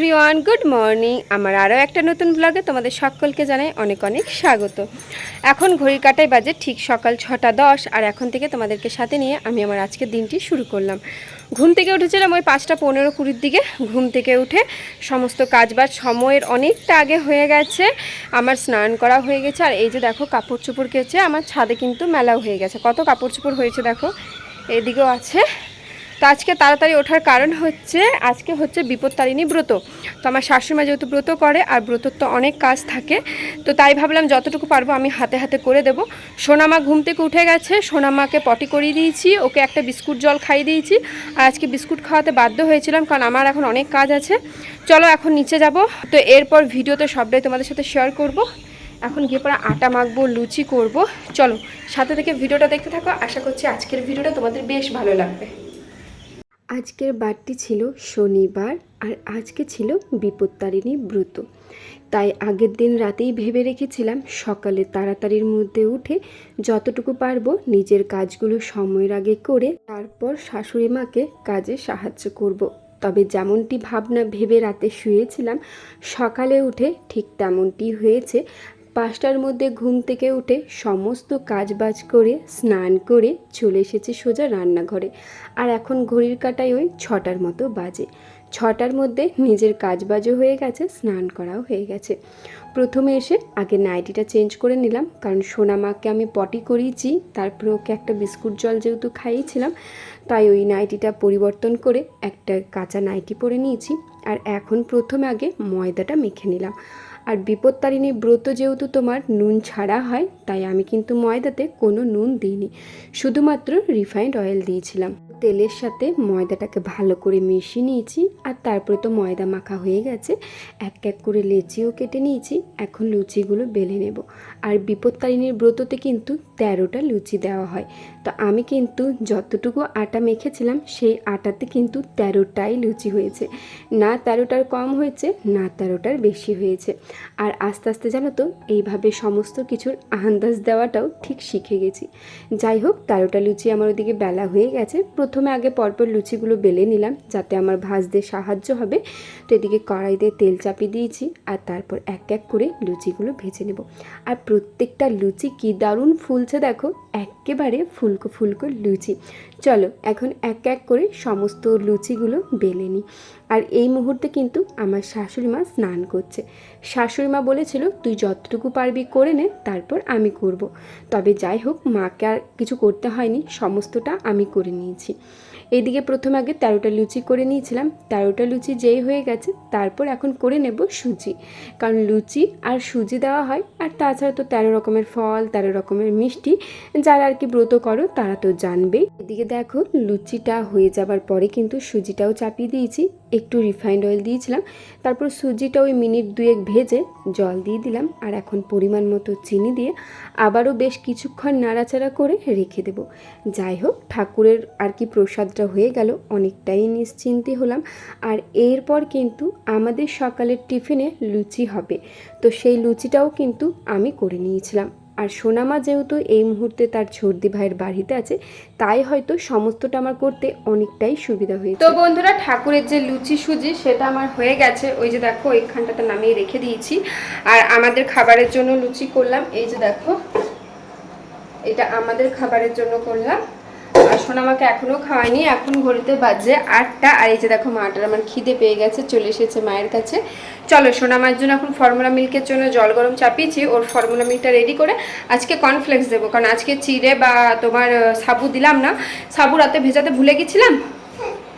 Everyone, good morning. আমার আরও একটা নতুন ব্লগে তোমাদের সকলকে জানাই অনেক অনেক স্বাগত। এখন ঘড়ির কাটাই বাজে ঠিক সকাল ছটা দশ, আর এখন থেকে তোমাদেরকে সাথে নিয়ে আমি আমার আজকের দিনটি শুরু করলাম। ঘুম থেকে উঠেছিলাম ওই পাঁচটা পনেরো কুড়ির দিকে। ঘুম থেকে উঠে সমস্ত কাজবাজ সময়ের অনেকটা আগে হয়ে গেছে। আমার স্নান করা হয়ে গেছে, আর এই যে দেখো কাপড় চোপড় কেচে আমার ছাদে কিন্তু মেলাও হয়ে গেছে। কত কাপড় চোপড় হয়েছে দেখো, এদিকেও আছে। তো আজকে তাড়াতাড়ি ওঠার কারণ হচ্ছে, আজকে হচ্ছে বিপত্তারিণী ব্রত। তো আমার শাশুড়িমা যেহেতু ব্রত করে, আর ব্রতর তো অনেক কাজ থাকে, তো তাই ভাবলাম যতটুকু পারব আমি হাতে হাতে করে দেবো। সোনামা ঘুম থেকে উঠে গেছে, সোনামাকে পটি করিয়ে দিয়েছি, ওকে একটা বিস্কুট জল খাইয়ে দিয়েছি। আর আজকে বিস্কুট খাওয়াতে বাধ্য হয়েছিলাম, কারণ আমার এখন অনেক কাজ আছে। চলো এখন নিচে যাব। তো এরপর ভিডিওতে সবটাই তোমাদের সাথে শেয়ার করব। এখন গিয়ে পরে আটা মাখবো, লুচি করব। চলো, সাথে থেকে ভিডিওটা দেখতে থাকো। আশা করছি আজকের ভিডিওটা তোমাদের বেশ ভালো লাগবে। আজকের বারটি ছিল শনিবার আর আজকে ছিল বিপত্তারিণী ব্রত তাই আগের দিন রাতেই ভেবে রেখেছিলাম সকালে তাড়াতাড়ির মধ্যে উঠে যতটুকু পারব নিজের কাজগুলো সময়ের আগে করে তারপর শাশুড়ি মাকে কাজে সাহায্য করব। তবে যেমনটি ভাবনা ভেবে রাতে শুয়েছিলাম, সকালে উঠে ঠিক তেমনটি হয়েছে পাঁচটার মধ্যে ঘুম থেকে উঠে সমস্ত কাজবাজ করে, স্নান করে চলে এসেছি সোজা রান্নাঘরে। আর এখন ঘড়ির কাটায় ওই ছটার মতো বাজে। ছটার মধ্যে নিজের কাজবাজও হয়ে গেছে, স্নান করাও হয়ে গেছে। প্রথমে এসে আগে নাইটিটা চেঞ্জ করে নিলাম, কারণ সোনা মাকে আমি পটি করিয়েছি, তারপরে ওকে একটা বিস্কুট জল যেহেতু খাইয়েছিলাম, তাই ওই নাইটিটা পরিবর্তন করে একটা কাঁচা নাইটি পরে নিয়েছি। আর এখন প্রথমে আগে ময়দাটা মেখে নিলাম। আর বিপত্তারিণী ব্রত যেহেতু তোমার নুন ছাড়া হয়, তাই আমি কিন্তু ময়দাতে কোনো নুন দিইনি। শুধুমাত্র রিফাইন্ড অয়েল দিয়েছিলাম। তেলের সাথে ময়দাটাকে ভালো করে মিশিয়ে নিয়েছি আর তারপরে তো ময়দা মাখা হয়ে গেছে। এক এক করে লেচিও কেটে নিয়েছি, এখন লুচিগুলো বেলে নেব। আর বিপত্তারিণীর ব্রততে কিন্তু তেরোটা লুচি দেওয়া হয়। তো আমি কিন্তু যতটুকু আটা মেখেছিলাম, সেই আটাতে কিন্তু তেরোটাই লুচি হয়েছে। না তেরোটার কম হয়েছে, না তেরোটার বেশি হয়েছে। আর আস্তে আস্তে জানো তো, এইভাবে সমস্ত কিছুর আন্দাজ দেওয়াটাও ঠিক শিখে গেছি। যাই হোক, তেরোটা লুচি আমার ওদিকে বেলা হয়ে গেছে। প্রথমে আগে পরপর লুচিগুলো বেলে নিলাম, যাতে আমার ভাজতে সাহায্য হবে। তো এদিকে কড়াইতে তেল চাপিয়ে দিয়েছি, আর তারপর এক এক করে লুচিগুলো ভেজে নেব। আর প্রত্যেকটা লুচি কি দারুণ ফুলছে দেখো। একেবারে ফুলকো ফুলকো লুচি। চলো, এখন এক এক করে সমস্ত লুচিগুলো বেলে নিই। আর এই মুহূর্তে কিন্তু আমার শাশুড়ি মা স্নান করছে। শাশুড়ি মা বলেছিল, তুই যতটুকু পারবি করে নে, তারপর আমি করব। তবে যাই হোক, মাকে আর কিছু করতে হয়নি, সমস্তটা আমি করে নিয়েছি। এইদিকে প্রথমে আগে তেরোটা লুচি করে নিয়েছিলাম। তেরোটা লুচি যেই হয়ে গেছে, তারপর এখন করে নেব সুজি। কারণ লুচি আর সুজি দেওয়া হয়, আর তাছাড়া তো তেরো রকমের ফল, তেরো রকমের মিষ্টি, যারা আর কি ব্রত করো তারা তো জানবেই। এদিকে দেখো, লুচিটা হয়ে যাবার পরে কিন্তু সুজিটাও চাপিয়ে দিয়েছি। একটু রিফাইন্ড অয়েল দিয়েছিলাম। তারপর সুজিটা ওই মিনিট দুয়েক ভেজে জল দিয়ে দিলাম, আর এখন পরিমাণ মতো চিনি দিয়ে আবারও বেশ কিছুক্ষণ নাড়াচাড়া করে রেখে দেব। যাই হোক, ঠাকুরের আর কি প্রসাদটা হয়ে গেল, অনেকটাই নিশ্চিন্তি হলাম। আর এরপর কিন্তু আমাদের সকালের টিফিনে লুচি হবে। তো সেই লুচিটাও কিন্তু আমি করে নিয়েছিলাম। আর সোনামা যেহেতু এই মুহূর্তে তার ছর্দি ভাইয়ের বাড়িতে আছে, তাই হয়তো সমস্তটা আমার করতে অনেকটাই সুবিধা হয়েছে। তো বন্ধুরা, ঠাকুরের যে লুচি সুজি, সেটা আমার হয়ে গেছে। ওই যে দেখো ওইখানটাতে নামিয়ে রেখে দিয়েছি। আর আমাদের খাবারের জন্য লুচি করলাম। এই যে দেখো, এটা আমাদের খাবারের জন্য করলাম। আর আমাকে এখনও খাওয়াইনি এখন ঘড়িতে বাজে আটটা। আর এই যে দেখো মাটার আমার খিদে পেয়ে গেছে, চলে এসেছে মায়ের কাছে। চলো সোনামার জন্য এখন ফর্মুলা মিল্কের জন্য জল গরম চাপিয়েছি, ওর ফর্মুলা মিল্কটা রেডি করে আজকে কর্নফ্লেক্স দেবো। কারণ আজকে চিড়ে বা তোমার সাবু দিলাম না। সাবু রাতে ভেজাতে ভুলে গেছিলাম?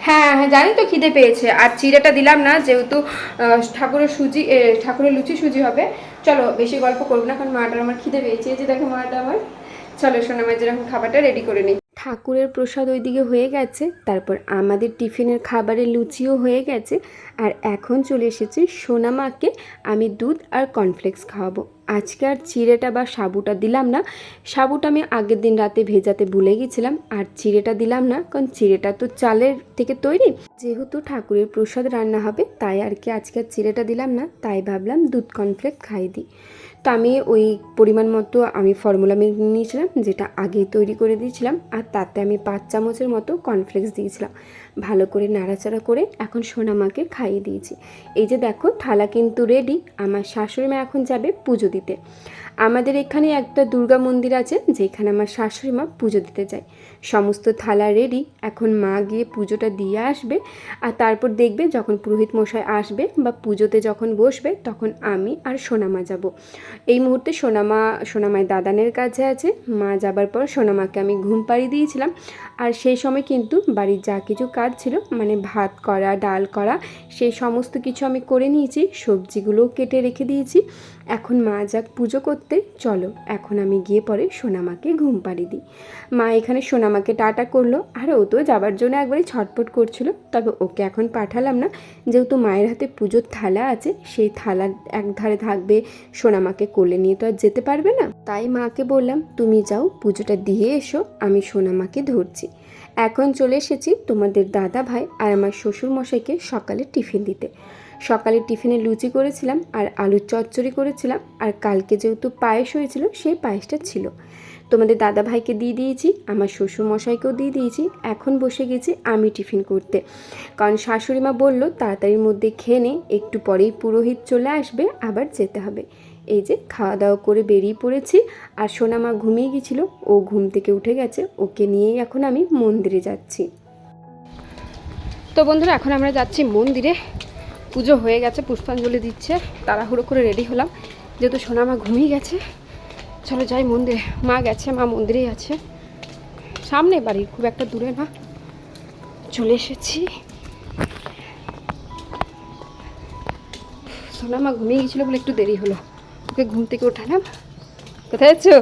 হ্যাঁ হ্যাঁ জানি তো খিদে পেয়েছে। আর চিড়েটা দিলাম না, যেহেতু ঠাকুরের সুজি ঠাকুরের লুচি সুজি হবে। চলো, বেশি গল্প করব না, কারণ মাটার আমার খিদে পেয়েছে। এই যে দেখো মাটা আমার। চলো সোনামার যেরকম খাবারটা রেডি করে নিই। ঠাকুরের প্রসাদ ওইদিকে হয়ে গেছে, তারপর আমাদের টিফিনের খাবারের লুচিও হয়ে গেছে, আর এখন চলে এসেছে সোনামাকে আমি দুধ আর কর্নফ্লেক্স খাওয়াবো। আজকে আর চিড়েটা বা সাবুটা দিলাম না। সাবুটা আমি আগের দিন রাতে ভেজাতে ভুলে গেছিলাম, আর চিড়েটা দিলাম না, কারণ চিড়েটা তো চালের থেকে তৈরি। যেহেতু ঠাকুরের প্রসাদ রান্না হবে, তাই আর কি আজকে আর চিড়েটা দিলাম না, তাই ভাবলাম দুধ কর্নফ্লেক্স খাই দিই। তো আমি ওই পরিমাণ মতো আমি ফর্মুলা মিল্ক নিয়েছিলাম, যেটা আগে তৈরি করে দিয়েছিলাম, আর তাতে আমি পাঁচ চামচের মতো কর্নফ্লেক্স দিয়েছিলাম। ভালো করে নাড়াচাড়া করে এখন সোনামাকে খাইয়ে দিয়েছি। এই যে দেখো, থালা কিন্তু রেডি আমার শাশুড়ি মা এখন যাবে পুজো দিতে। আমাদের এখানে একটা দুর্গা মন্দির আছে, যেখানে আমার শাশুড়ি মা পুজো দিতে যায়। সমস্ত থালা রেডি এখন মা গিয়ে পুজোটা দিয়ে আসবে, আর তারপর দেখবে যখন পুরোহিত মশাই আসবে বা পুজোতে যখন বসবে, তখন আমি আর সোনামা যাব। এই মুহূর্তে সোনামা সোনামায় দাদানের কাছে আছে। মা যাবার পর সোনামাকে আমি ঘুম পাড়ি দিয়েছিলাম। আর সেই সময় কিন্তু বাড়ির যা কিছু কাজ ছিল মানে ভাত করা, ডাল করা, সেই সমস্ত কিছু আমি করে নিয়েছি। সবজিগুলোও কেটে রেখে দিয়েছি। এখন মা যাক পুজো করতে, চলো, এখন আমি গিয়ে পরে সোনামাকে ঘুম পাড়ি দিই। মা এখানে সোনামাকে টাটা করল, আর ও তো যাবার জন্য একবারই ছটপট করছিল। তবে ওকে এখন পাঠালাম না, যেহেতু মায়ের হাতে পুজোর থালা আছে, সেই থালা এক ধারে থাকবে, সোনামাকে কোলে নিয়ে তো আর যেতে পারবে না। তাই মাকে বললাম, তুমি যাও, পুজোটা দিয়ে এসো, আমি সোনামাকে ধরছি। এখন চলে এসেছি তোমাদের দাদা ভাই আর আমার শ্বশুরমশাইকে সকালে টিফিন দিতে। সকালে টিফিনে লুচি করেছিলাম আর আলুর চচ্চড়ি করেছিলাম আর কালকে যেহেতু পায়েস হয়েছিল, সেই পায়েসটা ছিল। তোমাদের দাদা ভাইকে দিয়ে দিয়েছি, আমার শ্বশুর মশাইকেও দিয়ে দিয়েছি, এখন বসে গেছি আমি টিফিন করতে। কারণ শাশুড়ি মা বলল, তাড়াতাড়ির মধ্যে খেয়ে নে, একটু পরেই পুরোহিত চলে আসবে, আবার যেতে হবে। এই যে খাওয়া দাওয়া করে বেরিয়ে পড়েছি আর সোনামা ঘুমিয়ে গেছিল, ও ঘুম থেকে উঠে গেছে, ওকে নিয়েই এখন আমি মন্দিরে যাচ্ছি। তো বন্ধুরা, এখন আমরা যাচ্ছি মন্দিরে। পুজো হয়ে গেছে, পুষ্পাঞ্জলি দিচ্ছে, তাড়াহুড়ো করে রেডি হলাম। যেহেতু সোনামা ঘুমিয়ে গেছে, চলো যাই মন্দিরে। মা গেছে, মা মন্দিরেই আছে। সামনে বাড়ি, খুব একটা দূরে না। চলে এসেছি। সোনামা ঘুমিয়ে গেছিল বলে একটু দেরি হলো। ওকে ঘুম থেকে উঠালাম কোথায় আছো?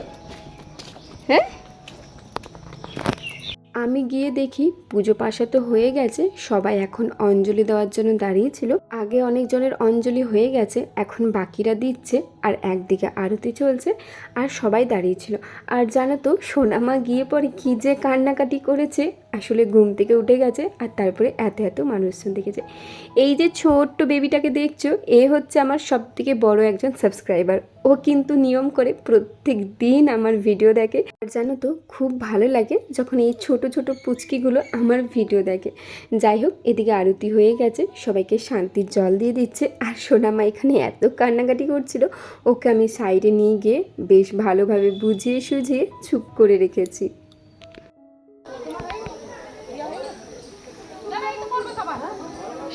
আমি গিয়ে দেখি পুজো পাশা তো হয়ে গেছে, সবাই এখন অঞ্জলি দেওয়ার জন্য দাঁড়িয়েছিল আগে অনেকজনের অঞ্জলি হয়ে গেছে, এখন বাকিরা দিচ্ছে, আর একদিকে আরতি চলছে, আর সবাই দাঁড়িয়েছিল আর জানো তো, সোনামা গিয়ে পরে কী যে কান্নাকাটি করেছে আসলে ঘুম থেকে উঠে গেছে আর তারপরে এত এত মানুষজন দেখেছে। এই যে ছোট্ট বেবিটাকে দেখছ, এ হচ্ছে আমার সব থেকে বড় একজন সাবস্ক্রাইবার। ও কিন্তু নিয়ম করে প্রত্যেক দিন আমার ভিডিও দেখে। আর জানো তো, খুব ভালো লাগে যখন এই ছোট ছোট পুচকিগুলো আমার ভিডিও দেখে। যাই হোক, এদিকে আরতি হয়ে গেছে, সবাইকে শান্তির জল দিয়ে দিচ্ছে। আর সোনামা এখানে এত কান্নাকাটি করছিল, ওকে আমি সাইডে নিয়ে গিয়ে বেশ ভালোভাবে বুঝিয়ে সুঝিয়ে চুপ করে রেখেছি।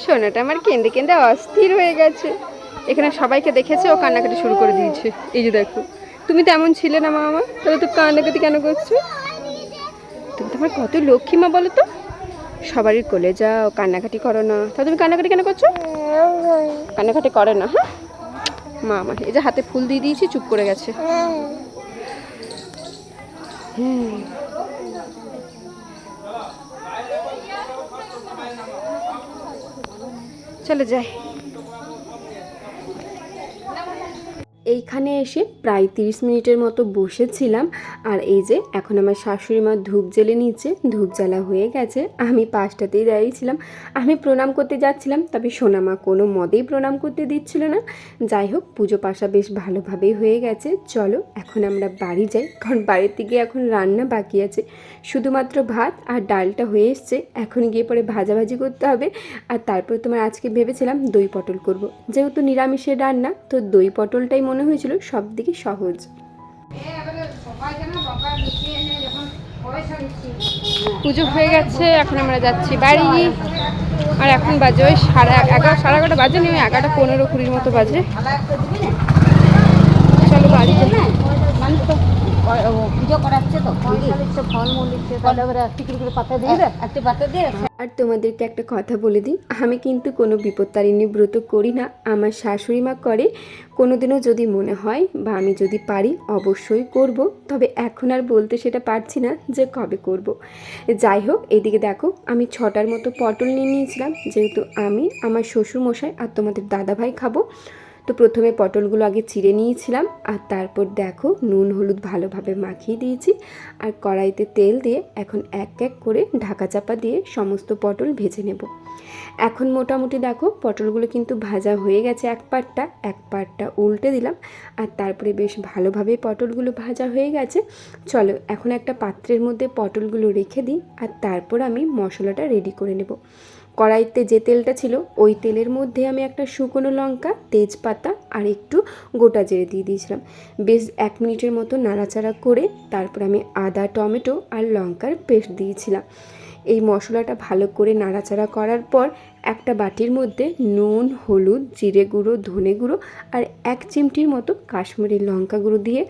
সোনাটা আমার কেঁদে কেঁদে অস্থির হয়ে গেছে। এখানে সবাইকে দেখেছে ও কান্নাকাটি শুরু করে দিয়েছে। এই যে দেখো তুমি তো এমন ছিলে না মামা তাহলে তো কান্নাকাটি কেন করছ? তুমি তোমার কত লক্ষ্মী মা বলো তো? সবারই কোলে যাও কান্নাকাটি করো না। তাহলে তুমি কান্নাকাটি কেন করছ? কান্নাকাটি করে না হ্যাঁ? মা আমার এই যে হাতে ফুল দিয়ে দিয়েছি চুপ করে গেছে। হুম। চলে যাই এইখানে এসে প্রায় তিরিশ মিনিটের মতো বসেছিলাম। আর এই যে, এখন আমার শাশুড়ি মা ধূপ জ্বেলে নিচ্ছে ধূপ জ্বালা হয়ে গেছে। আমি পাঁচটাতেই দাঁড়িয়েছিলাম। আমি প্রণাম করতে যাচ্ছিলাম, তবে সোনামা কোনো মদেই প্রণাম করতে দিচ্ছিল না। যাই হোক, পুজো পাশা বেশ ভালোভাবেই হয়ে গেছে। চলো, এখন আমরা বাড়ি যাই, কারণ বাড়ির থেকে এখন রান্না বাকি আছে। শুধুমাত্র ভাত আর ডালটা হয়ে এসছে। এখন গিয়ে পরে ভাজাভাজি করতে হবে। আর তারপর তোমার আজকে ভেবেছিলাম দই পটল করব। যেহেতু নিরামিষের রান্না, তো দই পটলটাই মনে হয়েছিল সব দিকে সহজ। পুজো হয়ে গেছে এখন আমরা যাচ্ছি বাড়ি। আর এখন বাজে ওই সাড়ে এগারো সাড়ে এগারোটা বাজে নি ওই এগারোটা পনেরো কুড়ির মতো বাজে। চলো বাড়ি পুজো করাচ্ছে তো ফলমূল দিচ্ছে তাহলে এবারে টিকিট করে পাতা দিয়ে দে একটু পাতা দিয়ে আর তোমাদেরকে একটা কথা বলে দিই। আমি কিন্তু কোনো বিপত্তারিণী ব্রত করি না। আমার শাশুড়ি মা করে, কোনোদিনও যদি মনে হয় বা আমি যদি পারি, অবশ্যই করব। তবে এখন আর বলতে সেটা পারছি না যে কবে করব। যাই হোক, এদিকে দেখো, আমি ছটার মতো পটল নিয়ে নিয়েছিলাম। যেহেতু আমি, আমার শ্বশুর মশাই আর তোমাদের দাদাভাই খাব। তো প্রথমে পটলগুলো আগে চিড়ে নিয়েছিলাম, আর তারপর দেখো নুন, হলুদ ভালোভাবে মাখিয়ে দিয়েছি, আর কড়াইতে তেল দিয়ে এখন এক এক করে ঢাকা চাপা দিয়ে সমস্ত পটল ভেজে নেব। এখন মোটামুটি দেখো পটলগুলো কিন্তু ভাজা হয়ে গেছে এক পাটটা এক পাটটা উল্টে দিলাম, আর তারপরে বেশ ভালোভাবে পটলগুলো ভাজা হয়ে গেছে। চলো এখন একটা পাত্রের মধ্যে পটলগুলো রেখে দিই, আর তারপর আমি মশলাটা রেডি করে নেব। কড়াইতে যে তেলটা ছিল, ওই তেলের মধ্যে আমি একটা শুকনো লঙ্কা, তেজপাতা আর একটু গোটা জিরে দিয়ে দিয়েছিলাম। বেশ এক মিনিটের মতো নাড়াচাড়া করে তারপর আমি আদা, টমেটো আর লঙ্কার পেস্ট দিয়েছিলাম। এই মশলাটা ভালো করে নাড়াচাড়া করার পর একটা বাটির মধ্যে নুন, হলুদ, জিরে গুঁড়ো, ধনে গুঁড়ো আর এক চিমটির মতো কাশ্মীরি লঙ্কা গুঁড়ো দিয়ে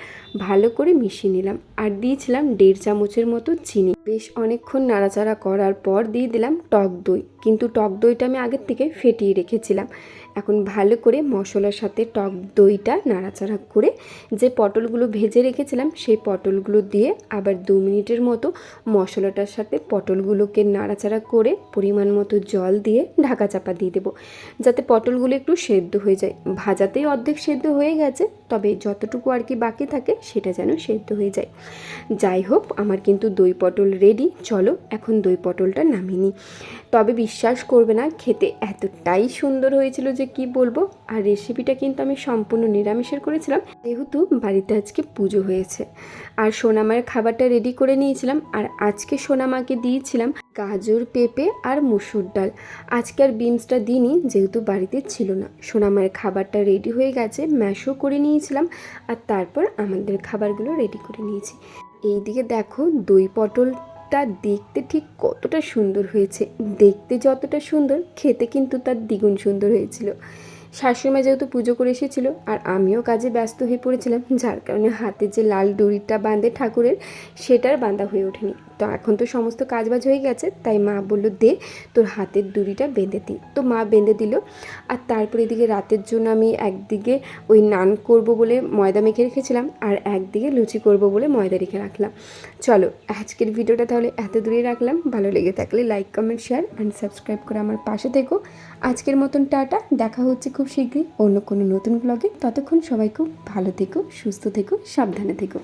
ভালো করে মিশিয়ে নিলাম আর দিয়েছিলাম দেড় চামচের মতো চিনি। বেশ অনেকক্ষণ নাড়াচাড়া করার পর দিয়ে দিলাম টক দই, কিন্তু টক দইটা আমি আগের থেকে ফেটিয়ে রেখেছিলাম। এখন ভালো করে মশলার সাথে টক দইটা নাড়াচাড়া করে যে পটলগুলো ভেজে রেখেছিলাম, সেই পটলগুলো দিয়ে আবার দু মিনিটের মতো মশলাটার সাথে পটলগুলোকে নাড়াচাড়া করে পরিমাণ মতো জল দিয়ে ঢাকা চাপা দিয়ে দেবো। যাতে পটলগুলো একটু সেদ্ধ হয়ে যায়। ভাজাতেই অর্ধেক সেদ্ধ হয়ে গেছে। তবে যতটুকু আর কি বাকি থাকে সেটা যেন সেদ্ধ হয়ে যায়। যাই হোক, আমার কিন্তু দই পটল রেডি চলো, এখন দই পটলটা নামিনি তবে বিশ্বাস করবে না, খেতে এতটাই সুন্দর হয়েছিল যে কি বলব? আর রেসিপিটা কিন্তু আমি সম্পূর্ণ নিরামিষের করেছিলাম। যেহেতু বাড়িতে আজকে পুজো হয়েছে। আর সোনামায়ের খাবারটা রেডি করে নিয়েছিলাম। আর আজকে সোনামাকে দিয়েছিলাম গাজর, পেঁপে আর মুসুর ডাল। আজকে আর বিনসটা দিইনি, যেহেতু বাড়িতে ছিল না। সোনামায়ের খাবারটা রেডি হয়ে গেছে ম্যাশও করে নিয়েছিলাম। আর তারপর আমাদের খাবারগুলো রেডি করে নিয়েছি। এইদিকে দেখো, দই পটলটা দেখতে ঠিক কতটা সুন্দর হয়েছে। দেখতে যতটা সুন্দর, খেতে কিন্তু তার দ্বিগুণ সুন্দর হয়েছিল। শাশুড়িমা যেহেতু পুজো করে এসেছিল আর আমিও কাজে ব্যস্ত হয়ে পড়েছিলাম, যার কারণে হাতে যে লাল দড়িটা বাঁধে ঠাকুরের, সেটার বাঁধা হয়ে ওঠেনি। তো এখন তো সমস্ত কাজবাজ হয়ে গেছে, তাই মা বলল, দে তোর হাতের দড়িটা বেঁধে দিই তো মা বেঁধে দিল, আর তারপর এদিকে রাতের জন্য আমি একদিকে ওই নান করব বলে ময়দা মেখে রেখেছিলাম, আর একদিকে লুচি করব বলে ময়দা রেখে রাখলাম। চলো, আজকের ভিডিওটা তাহলে এত দূরে রাখলাম। ভালো লেগে থাকলে like comment share and subscribe করে আমার পাশে থেকো। আজকের মতন টাটা, দেখা হচ্ছে খুব শীঘ্রই অন্য কোনো নতুন ব্লগে ততক্ষণ সবাই খুব ভালো থেকো, সুস্থ থেকো, সাবধানে থেকো।